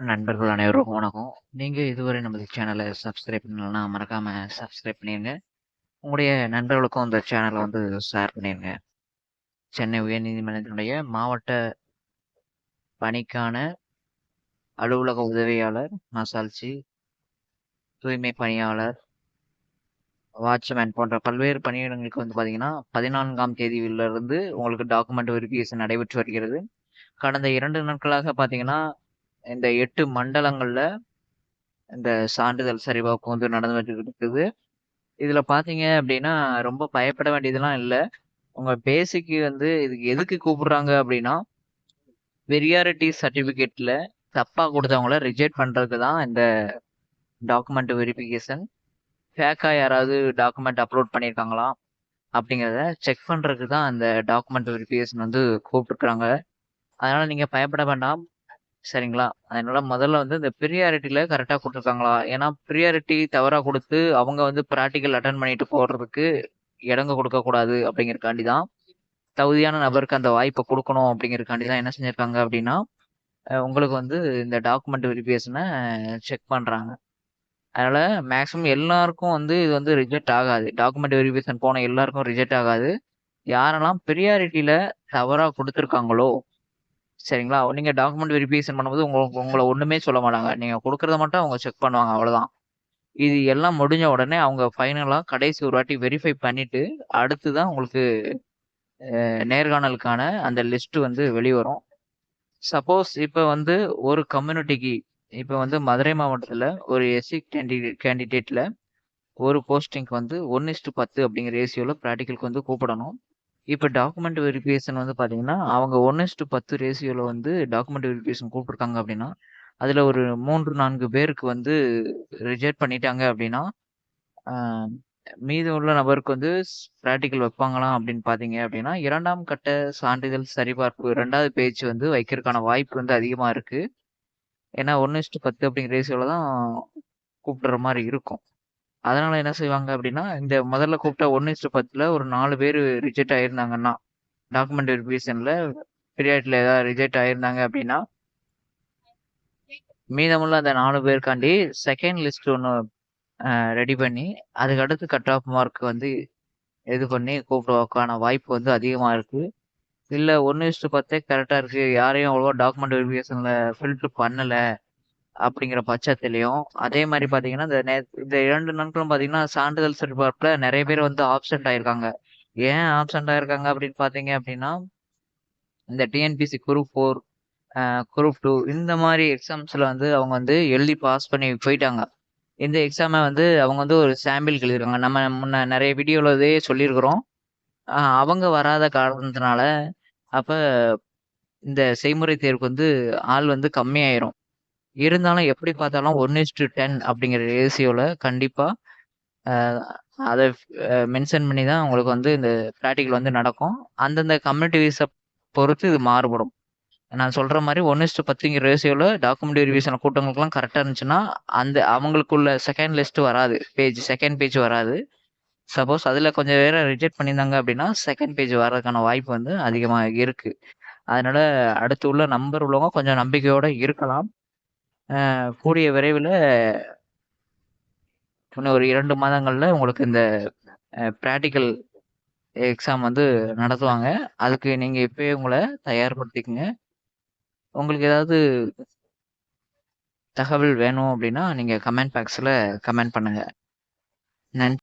நண்பர்கள் அனைவருக்கும் வணக்கம். நீங்கள் இதுவரை நமது சேனலை சப்ஸ்கிரைப் பண்ணலன்னா, மறக்காமல் சப்ஸ்கிரைப் பண்ணிடுங்க உங்களுடைய நண்பர்களுக்கும் இந்த சேனலை வந்து ஷேர் பண்ணிடுங்க சென்னை உயர்நீதிமன்றத்தினுடைய மாவட்ட பணிக்கான அலுவலக உதவியாளர், மசால்ச்சி, தூய்மை பணியாளர், வாட்ச்மேன் போன்ற பல்வேறு பணியிடங்களுக்கு வந்து பார்த்தீங்கன்னா, 14ஆம் தேதியிலிருந்து உங்களுக்கு டாக்குமெண்ட் வெரிஃபிகேஷன் நடைபெற்று வருகிறது. கடந்த இரண்டு நாட்களாக பார்த்தீங்கன்னா, இந்த எட்டு மண்டலங்களில் இந்த சான்றிதழ் சரிபார்ப்பு வந்து நடந்துகிட்டு இருக்குது. இதில் பார்த்தீங்க அப்படின்னா ரொம்ப பயப்பட வேண்டியதெல்லாம் இல்லை உங்கள் பேசிக்கு வந்து இதுக்கு எதுக்கு கூப்பிடுறாங்க அப்படின்னா வெரியாரிட்டி சர்டிஃபிகேட்டில் தப்பாக கொடுத்தவங்கள ரிஜெக்ட் பண்ணுறதுக்கு தான் இந்த டாக்குமெண்ட் வெரிஃபிகேஷன். ஃபேக்காக யாராவது டாக்குமெண்ட் அப்லோட் பண்ணியிருக்காங்களா? அப்படிங்கிறத செக் பண்ணுறதுக்கு தான் இந்த டாக்குமெண்ட் வெரிஃபிகேஷன் வந்து கூப்பிட்டுருக்குறாங்க அதனால் நீங்கள் பயப்பட வேண்டாம். சரிங்களா? அதனால முதல்ல வந்து இந்த ப்ரியாரிட்டியில் கரெக்டாக கொடுத்துருக்காங்களா ஏன்னா ப்ரியாரிட்டி தவறாக கொடுத்து அவங்க வந்து ப்ராக்டிக்கல் அட்டன் பண்ணிட்டு போடுறதுக்கு இடங்க கொடுக்கக்கூடாது அப்படிங்கிறக்காண்டி தான், தகுதியான நபருக்கு அந்த வாய்ப்பை கொடுக்கணும் அப்படிங்கிறக்காண்டி தான் என்ன செஞ்சிருக்காங்க அப்படின்னா உங்களுக்கு வந்து இந்த டாக்குமெண்ட் வெரிஃபிகேஷனை செக் பண்ணுறாங்க அதனால மேக்ஸிமம் எல்லாருக்கும் வந்து இது வந்து ரிஜெக்ட் ஆகாது. டாக்குமெண்ட் வெரிஃபிகேஷன் போன எல்லாருக்கும் ரிஜெக்ட் ஆகாது. யாரெல்லாம் ப்ரியாரிட்டியில் தவறாக கொடுத்துருக்காங்களோ சரிங்களா? நீங்கள் டாக்குமெண்ட் வெரிஃபிகேஷன் பண்ணும்போது உங்களுக்கு உங்களை ஒன்றுமே சொல்ல மாட்டாங்க. நீங்கள் கொடுக்குறத மட்டும் அவங்க செக் பண்ணுவாங்க அவ்வளோதான் இது எல்லாம் முடிஞ்ச உடனே அவங்க ஃபைனலாக கடைசி ஒரு வாட்டி வெரிஃபை பண்ணிவிட்டு அடுத்து தான் உங்களுக்கு நேர்காணலுக்கான அந்த லிஸ்ட்டு வந்து வெளிவரும். சப்போஸ் இப்போ வந்து ஒரு கம்யூனிட்டிக்கு இப்போ வந்து மதுரை மாவட்டத்தில் ஒரு எஸ்சி கேண்டிடேட் கேண்டிடேட்டில் ஒரு போஸ்டிங்க்கு வந்து 1:10 அப்டிங்கிற ரேஷியோல ப்ராக்டிக்கலுக்கு வந்து கூப்பிடணும். இப்போ டாக்குமெண்ட் வெரிஃபிகேஷன் வந்து பார்த்தீங்கன்னா, அவங்க ஒன்னுஸ்டு பத்து ரேசியோவில் வந்து டாக்குமெண்ட் வெரிஃபிகேஷன் கூப்பிட்ருக்காங்க அப்படின்னா அதில் ஒரு 3, 4 பேருக்கு வந்து ரிஜெக்ட் பண்ணிட்டாங்க அப்படின்னா மீதம் உள்ள நபருக்கு வந்து ப்ராக்டிக்கல் வைப்பாங்களாம் அப்படின்னு பார்த்தீங்க அப்படின்னா இரண்டாம் கட்ட சான்றிதழ் சரிபார்ப்பு ரெண்டாவது பேஜ் வந்து வைக்கிறதுக்கான வாய்ப்பு வந்து அதிகமாக இருக்குது ஏன்னா 1:10 அப்டிங்கிற ரேஷியோல தான் கூப்பிடுற மாதிரி இருக்கும். அதனால என்ன செய்வாங்க அப்படின்னா இந்த முதல்ல கூப்பிட்ட 1:10ல ஒரு நாலு பேர் ரிஜெக்ட் ஆயிருந்தாங்கன்னா, டாக்குமெண்ட் வெரிஃபிகேஷன்ல பிரியாரிட்டில ஏதாவது ரிஜெக்ட் ஆயிருந்தாங்க அப்படின்னா மீதமுள்ள அந்த நாலு பேருக்காண்டி செகண்ட் லிஸ்ட் ஒன்று ரெடி பண்ணி, அதுக்கு அடுத்து கட் ஆஃப் மார்க் வந்து இது பண்ணி கூப்பிடுவதற்கான வாய்ப்பு வந்து அதிகமா இருக்கு. இல்ல 1:10 கரெக்ட்டா இருக்கு. யாரையும் அவ்வளோவா டாக்குமெண்ட் வெரிஃபிகேஷனில் ஃபில்ட்ரு பண்ணலை அப்படிங்கிற பட்சத்திலையும் அதே மாதிரி பார்த்தீங்கன்னா, இந்த இந்த இரண்டு நாட்களும் பார்த்தீங்கன்னா, சான்றிதழ் சரிபார்ப்பில் நிறைய பேர் வந்து ஆப்சென்ட் ஆயிருக்காங்க. ஏன் ஆப்சென்ட் ஆயிருக்காங்க அப்படின்னு பார்த்தீங்க அப்படின்னா இந்த TNPSC group four group two இந்த மாதிரி எக்ஸாம்ஸில் வந்து அவங்க வந்து எழுதி பாஸ் பண்ணி போயிட்டாங்க. இந்த எக்ஸாமை வந்து அவங்க வந்து ஒரு சாம்பிள்க்கு எழுதிருக்காங்க. நம்ம முன்ன நிறைய வீடியோவில் இதே சொல்லியிருக்கிறோம். அவங்க வராத காரணத்தினால, அப்போ இந்த செய்முறை தேர்வுக்கு வந்து ஆள் வந்து கம்மியாயிரும். இருந்தாலும் எப்படி பார்த்தாலும் 1:10 அப்டிங்கிற டென் அப்படிங்கிற ரேஷியோவில் கண்டிப்பாக அதை மென்ஷன் பண்ணி தான் உங்களுக்கு வந்து இந்த ப்ராக்டிக்கல் வந்து நடக்கும். அந்தந்த கம்யூனிட்டி வைஸ பொறுத்து இது மாறுபடும். நான் சொல்கிற மாதிரி மாரி 1:10ங்கிற ரேஷியோல டாக்குமெண்ட் ரிவிஷன் கூட்டங்களுக்கெல்லாம் கரெக்டாக இருந்துச்சுன்னா, அந்த அவங்களுக்குள்ள செகண்ட் லிஸ்ட் வராது. பேஜ் செகண்ட் பேஜ் வராது. சப்போஸ் அதில் கொஞ்சம் பேரை ரிஜெக்ட் பண்ணியிருந்தாங்க அப்படின்னா செகண்ட் பேஜ் வர்றதுக்கான வாய்ப்பு வந்து அதிகமாக இருக்குது அதனால் அடுத்து உள்ள நம்பர் உள்ளவங்க கொஞ்சம் நம்பிக்கையோடு இருக்கலாம். கூடிய விரைவில் இன்னும் ஒரு இரண்டு மாதங்களில் உங்களுக்கு இந்த ப்ராக்டிக்கல் எக்ஸாம் வந்து நடத்துவாங்க. அதுக்கு நீங்கள் இப்போயே உங்களை தயார்படுத்திக்கங்க. உங்களுக்கு ஏதாவது தகவல் வேணும் அப்படின்னா நீங்க கமெண்ட் பாக்ஸில் கமெண்ட் பண்ணுங்க. நன்